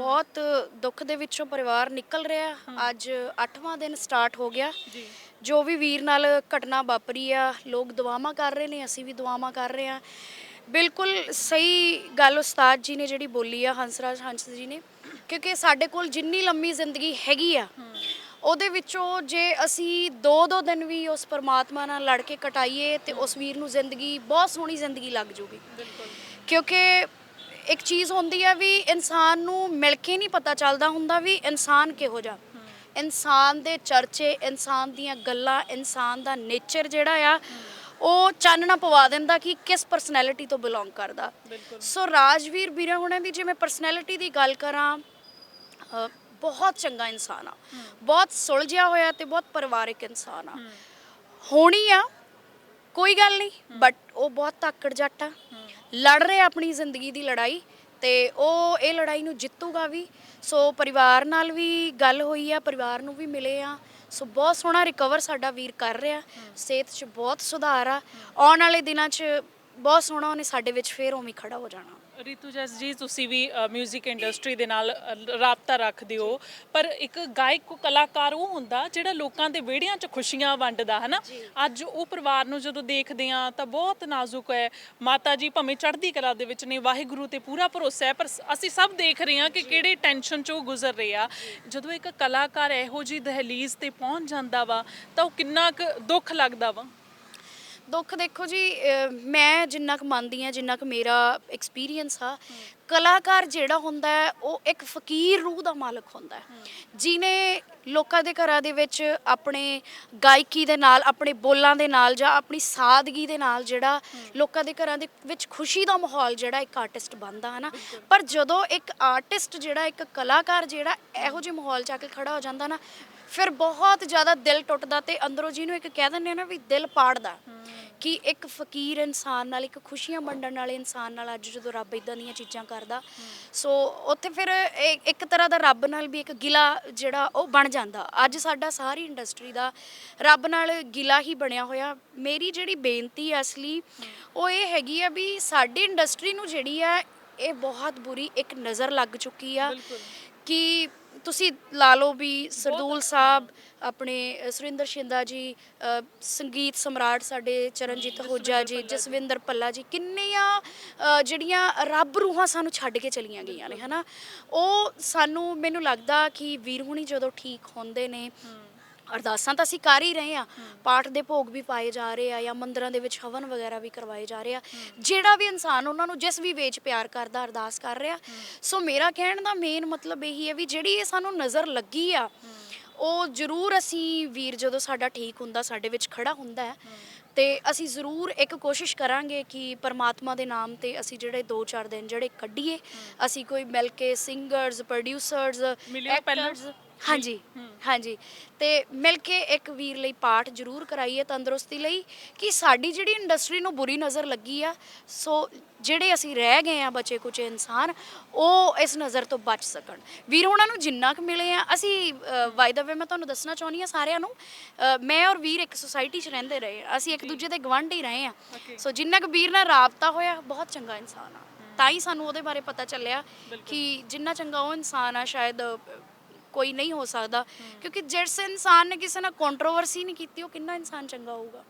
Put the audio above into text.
ਬਹੁਤ ਦੁੱਖ ਦੇ ਵਿੱਚੋਂ ਪਰਿਵਾਰ ਨਿਕਲ ਰਿਹਾ। ਅੱਜ 8ਵਾਂ ਦਿਨ ਸਟਾਰਟ ਹੋ ਗਿਆ। ਜੀ। ਜੋ ਵੀ ਵੀਰ ਨਾਲ ਘਟਨਾ ਵਾਪਰੀ ਆ ਲੋਕ ਦੁਆਵਾਂ ਕਰ ਰਹੇ ਨੇ ਅਸੀਂ ਵੀ ਦੁਆਵਾਂ ਕਰ ਰਹੇ ਆ ਬਿਲਕੁਲ ਸਹੀ ਗੱਲ ਉਸਤਾਦ ਜੀ ਨੇ ਜਿਹੜੀ ਬੋਲੀ ਆ ਹੰਸਰਾਜ ਹੰਸ ਜੀ ਨੇ ਕਿਉਂਕਿ ਸਾਡੇ ਕੋਲ ਜਿੰਨੀ ਲੰਮੀ ਜ਼ਿੰਦਗੀ ਹੈਗੀ ਆ ਉਹਦੇ ਵਿੱਚੋਂ ਜੇ ਅਸੀਂ ਦੋ ਦੋ ਦਿਨ ਵੀ ਉਸ ਪਰਮਾਤਮਾ ਨਾਲ ਲੜ ਕੇ ਕਟਾਈਏ ਤੇ ਉਸ ਵੀਰ ਨੂੰ ਜ਼ਿੰਦਗੀ ਬਹੁਤ ਸੋਹਣੀ ਜ਼ਿੰਦਗੀ ਲੱਗ ਜੂਗੀ। ਬਿਲਕੁਲ। ਕਿਉਂਕਿ ਇੱਕ ਚੀਜ਼ ਹੁੰਦੀ ਆ ਵੀ ਇਨਸਾਨ ਨੂੰ ਮਿਲ ਕੇ ਨਹੀਂ ਪਤਾ ਚੱਲਦਾ ਹੁੰਦਾ ਵੀ ਇਨਸਾਨ ਕਿਹੋ ਜਿਹਾ। ਇਨਸਾਨ ਦੇ ਚਰਚੇ ਇਨਸਾਨ ਦੀਆਂ ਗੱਲਾਂ ਇਨਸਾਨ ਦਾ ਨੇਚਰ ਜਿਹੜਾ ਆ ਉਹ ਚਾਨਣਾ ਪਵਾ ਦਿੰਦਾ ਕਿ ਕਿਸ ਪਰਸਨੈਲਿਟੀ ਤੋਂ ਬਿਲੋਂਗ ਕਰਦਾ। ਸੋ ਰਾਜਵੀਰ ਵੀਰਾ ਹੁਣਾਂ ਦੀ ਜੇ ਮੈਂ ਪਰਸਨੈਲਿਟੀ ਦੀ ਗੱਲ ਕਰਾਂ ਬਹੁਤ ਚੰਗਾ ਇਨਸਾਨ ਆ। ਬਹੁਤ ਸੁਲਝਿਆ ਹੋਇਆ ਤੇ ਬਹੁਤ ਪਰਿਵਾਰਿਕ ਇਨਸਾਨ ਆ। ਹੋਣੀ ਆ ਕੋਈ ਗੱਲ ਨਹੀਂ ਬਟ ਉਹ ਬਹੁਤ ਤਾਕੜ ਜੱਟ ਆ। ਲੜ ਰਿਹਾ ਆਪਣੀ ਜ਼ਿੰਦਗੀ ਦੀ ਲੜਾਈ ਤੇ ਉਹ ਇਹ ਲੜਾਈ ਨੂੰ ਜਿੱਤੂਗਾ ਵੀ। ਸੋ ਪਰਿਵਾਰ ਨਾਲ ਵੀ ਗੱਲ ਹੋਈ ਆ, ਪਰਿਵਾਰ ਨੂੰ ਵੀ ਮਿਲੇ ਆ। ਸੋ ਬਹੁਤ ਸੋਹਣਾ ਰਿਕਵਰ ਸਾਡਾ ਵੀਰ ਕਰ ਰਿਹਾ। ਸਿਹਤ 'ਚ ਬਹੁਤ ਸੁਧਾਰ ਆ। ਆਉਣ ਵਾਲੇ ਦਿਨਾਂ 'ਚ ਬਹੁਤ ਸੋਹਣਾ ਉਹਨੇ ਸਾਡੇ ਵਿੱਚ ਫੇਰ ਉਵੇਂ ਖੜਾ ਹੋ ਜਾਣਾ। ਰੀਤੂ ਜਸ ਜੀ ਤੁਸੀਂ ਵੀ 뮤직 ਇੰਡਸਟਰੀ ਦੇ ਨਾਲ ਰਾਬਤਾ ਰੱਖਦੇ ਹੋ। ਪਰ ਇੱਕ ਗਾਇਕ ਕੋ ਕਲਾਕਾਰ ਉਹ ਹੁੰਦਾ ਜਿਹੜਾ ਲੋਕਾਂ ਦੇ ਵਿਹੜਿਆਂ 'ਚ ਖੁਸ਼ੀਆਂ ਵੰਡਦਾ ਹੈ ਨਾ ਅੱਜ ਉਹ ਪਰਿਵਾਰ ਨੂੰ ਜਦੋਂ ਦੇਖਦੇ ਆ ਤਾਂ ਬਹੁਤ ਨਾਜ਼ੁਕ ਹੈ। ਮਾਤਾ ਜੀ ਭਵੇਂ ਚੜ੍ਹਦੀ ਕਲਾ ਦੇ ਵਿੱਚ ਨੇ ਵਾਹਿਗੁਰੂ ਤੇ ਪੂਰਾ ਭਰੋਸਾ ਹੈ ਪਰ ਅਸੀਂ ਸਭ ਦੇਖ ਰਹੇ ਹਾਂ ਕਿ ਕਿਹੜੇ ਟੈਨਸ਼ਨ 'ਚੋਂ ਉਹ ਗੁਜ਼ਰ ਰਹੇ ਆ। ਜਦੋਂ ਇੱਕ ਕਲਾਕਾਰ ਇਹੋ ਜੀ ਦਹਲੀਜ਼ ਤੇ ਪਹੁੰਚ ਜਾਂਦਾ ਵਾ ਤਾਂ ਉਹ ਕਿੰਨਾ ਕੁ ਦੁੱਖ ਲੱਗਦਾ ਵਾ? ਦੁੱਖ ਦੇਖੋ ਜੀ ਅਹ ਮੈਂ ਜਿੰਨਾ ਕੁ ਮੰਨਦੀ ਆ ਜਿੰਨਾ ਕੁ ਮੇਰਾ ਐਕਸਪੀਰੀਅੰਸ ਆ ਕਲਾਕਾਰ ਜਿਹੜਾ ਹੁੰਦਾ ਹੈ ਉਹ ਇੱਕ ਫਕੀਰ ਰੂਹ ਦਾ ਮਾਲਕ ਹੁੰਦਾ ਹੈ। ਜਿਨੇ ਲੋਕਾਂ ਦੇ ਘਰਾਂ ਦੇ ਵਿੱਚ ਆਪਣੇ ਗਾਇਕੀ ਦੇ ਨਾਲ ਆਪਣੇ ਬੋਲਾਂ ਦੇ ਨਾਲ ਜਾਂ ਆਪਣੀ ਸਾਦਗੀ ਦੇ ਨਾਲ ਜਿਹੜਾ ਲੋਕਾਂ ਦੇ ਘਰਾਂ ਦੇ ਵਿੱਚ ਖੁਸ਼ੀ ਦਾ ਮਾਹੌਲ ਜਿਹੜਾ ਇੱਕ ਆਰਟਿਸਟ ਬਣਦਾ ਹੈ ਨਾ ਪਰ ਜਦੋਂ ਇੱਕ ਆਰਟਿਸਟ ਜਿਹੜਾ ਇੱਕ ਕਲਾਕਾਰ ਜਿਹੜਾ ਇਹੋ ਜਿਹੇ ਮਾਹੌਲ 'ਚ ਆ ਕੇ ਖੜਾ ਹੋ ਜਾਂਦਾ ਨਾ ਫਿਰ ਬਹੁਤ ਜ਼ਿਆਦਾ ਦਿਲ ਟੁੱਟਦਾ ਤੇ ਅੰਦਰੋਂ ਜਿਹਨੂੰ ਇੱਕ ਕਹਿ ਦਿੰਦੇ ਆ ਨਾ ਵੀ ਦਿਲ ਪਾੜਦਾ। ਕਿ ਇੱਕ ਫਕੀਰ ਇਨਸਾਨ ਨਾਲ ਇੱਕ ਖੁਸ਼ੀਆਂ ਵੰਡਣ ਵਾਲੇ ਇਨਸਾਨ ਨਾਲ ਅੱਜ ਜਦੋਂ ਰੱਬ ਇਦਾਂ ਦੀਆਂ ਚੀਜ਼ਾਂ ਕਰਦਾ ਸੋ ਉੱਥੇ ਫਿਰ ਇਹ- ਇੱਕ ਤਰ੍ਹਾਂ ਦਾ ਰੱਬ ਨਾਲ ਵੀ ਇੱਕ ਗਿਲਾ ਜਿਹੜਾ ਉਹ ਬਣ ਜਾਂਦਾ। ਅੱਜ ਸਾਡਾ ਸਾਰੀ ਇੰਡਸਟਰੀ ਦਾ ਰੱਬ ਨਾਲ ਗਿਲਾ ਹੀ ਬਣਿਆ ਹੋਇਆ। ਮੇਰੀ ਜਿਹੜੀ ਬੇਨਤੀ ਹੈ ਅਸਲੀ ਉਹ ਇਹ ਹੈਗੀ ਆ ਵੀ ਸਾਡੀ ਇੰਡਸਟਰੀ ਨੂੰ ਜਿਹੜੀ ਆ ਇਹ ਬਹੁਤ ਬੁਰੀ ਇੱਕ ਨਜ਼ਰ ਲੱਗ ਚੁੱਕੀ ਆ ਕਿ ਤੁਸੀਂ ਲਾ ਲਓ ਵੀ ਸਰਦੂਲ ਸਾਹਿਬ ਆਪਣੇ ਅ, ਸੁਰਿੰਦਰ ਸ਼ਿੰਦਾ ਜੀ ਅ, ਸੰਗੀਤ ਸਮਰਾਟ ਸਾਡੇ ਚਰਨਜੀਤ ਹੋਜਾ ਜੀ ਜਸਵਿੰਦਰ ਪੱਲਾ ਜੀ ਕਿੰਨੀਆਂ ਅ, ਜਿਹੜੀਆਂ ਰੱਬ ਰੂਹਾਂ ਸਾਨੂੰ ਛੱਡ ਕੇ ਚਲੀਆਂ ਗਈਆਂ ਨੇ ਹਨਾ? ਉਹ ਸਾਨੂੰ ਮੈਨੂੰ ਲੱਗਦਾ ਕਿ ਵੀਰ ਹੁਣੀ ਜਦੋਂ ਠੀਕ ਹੁੰਦੇ ਨੇ ਅਰਦਾਸਾਂ ਤਾਂ ਅਸੀਂ ਕਰ ਹੀ ਰਹੇ ਆ ਪਾਠ ਦੇ ਭੋਗ ਵੀ ਪਾਏ ਜਾ ਰਹੇ ਆ ਜਾਂ ਮੰਦਰਾਂ ਦੇ ਵਿੱਚ ਹਵਨ ਵਗੈਰਾ ਵੀ ਕਰਵਾਏ ਜਾ ਰਹੇ ਆ। ਜਿਹੜਾ ਵੀ ਇਨਸਾਨ ਉਹਨਾਂ ਨੂੰ ਜਿਸ ਵੀ ਵੇਚ ਪਿਆਰ ਕਰਦਾ ਅਰਦਾਸ ਕਰ ਰਿਹਾ। ਸੋ ਮੇਰਾ ਕਹਿਣ ਦਾ ਮੇਨ ਮਤਲਬ ਇਹੀ ਹੈ ਵੀ ਜਿਹੜੀ ਇਹ ਸਾਨੂੰ ਨਜ਼ਰ ਲੱਗੀ ਆ ਉਹ ਜ਼ਰੂਰ ਅਸੀਂ ਵੀਰ ਜਦੋਂ ਸਾਡਾ ਠੀਕ ਹੁੰਦਾ ਸਾਡੇ ਵਿੱਚ ਖੜਾ ਹੁੰਦਾ ਹੈ ਤੇ ਅਸੀਂ ਜ਼ਰੂਰ ਇੱਕ ਕੋਸ਼ਿਸ਼ ਕਰਾਂਗੇ ਕਿ ਪਰਮਾਤਮਾ ਦੇ ਨਾਮ ਤੇ ਅਸੀਂ ਜਿਹੜੇ 2-4 ਦਿਨ ਜਿਹੜੇ ਕੱਢੀਏ। ਅਸੀਂ ਕੋਈ ਮਿਲ ਕੇ ਸਿੰਗਰਸ ਪ੍ਰੋਡਿਊਸਰਸ ਪਹਿਲਾਂ? ਹਾਂਜੀ ਹਾਂਜੀ। ਤੇ ਮਿਲ ਕੇ ਇੱਕ ਵੀਰ ਲਈ ਪਾਠ ਜ਼ਰੂਰ ਕਰਾਈਏ ਤੰਦਰੁਸਤੀ ਲਈ ਕਿ ਸਾਡੀ ਜਿਹੜੀ ਇੰਡਸਟਰੀ ਨੂੰ ਬੁਰੀ ਨਜ਼ਰ ਲੱਗੀ ਆ ਸੋ ਜਿਹੜੇ ਅਸੀਂ ਰਹਿ ਗਏ ਆ ਬਚੇ ਕੁਚੇ ਇਨਸਾਨ ਉਹ ਇਸ ਨਜ਼ਰ ਤੋਂ ਬਚ ਸਕਣ। ਵੀਰ ਉਹਨਾਂ ਨੂੰ ਜਿੰਨਾ ਕੁ ਮਿਲੇ ਆ ਅਸੀਂ ਵਾਈ ਦਾ ਵੇ ਮੈਂ ਤੁਹਾਨੂੰ ਦੱਸਣਾ ਚਾਹੁੰਦੀ ਆ ਸਾਰਿਆਂ ਨੂੰ ਅ, ਮੈਂ ਔਰ ਵੀਰ ਇੱਕ ਸੁਸਾਇਟੀ 'ਚ ਰਹਿੰਦੇ ਰਹੇ ਆ। ਅਸੀਂ ਇੱਕ ਦੂਜੇ ਦੇ ਗਵਾਂਢੀ ਰਹੇ ਆ। ਸੋ ਜਿੰਨਾ ਕੁ ਵੀਰ ਨਾਲ ਰਾਬਤਾ ਹੋਇਆ ਬਹੁਤ ਚੰਗਾ ਇਨਸਾਨ ਆ। ਤਾਂ ਹੀ ਸਾਨੂੰ ਉਹਦੇ ਬਾਰੇ ਪਤਾ ਚੱਲਿਆ ਕਿ ਜਿੰਨਾ ਚੰਗਾ ਉਹ ਇਨਸਾਨ ਆ ਸ਼ਾਇਦ ਅ, ਕੋਈ ਨਹੀਂ ਹੋ ਸਕਦਾ। ਕਿਉਂਕਿ ਜਿਸ ਇਨਸਾਨ ਨੇ ਕਿਸੇ ਨਾਲ ਕੰਟਰੋਵਰਸੀ ਨਹੀਂ ਕੀਤੀ, ਉਹ ਕਿੰਨਾ ਇਨਸਾਨ ਚੰਗਾ ਹੋਊਗਾ?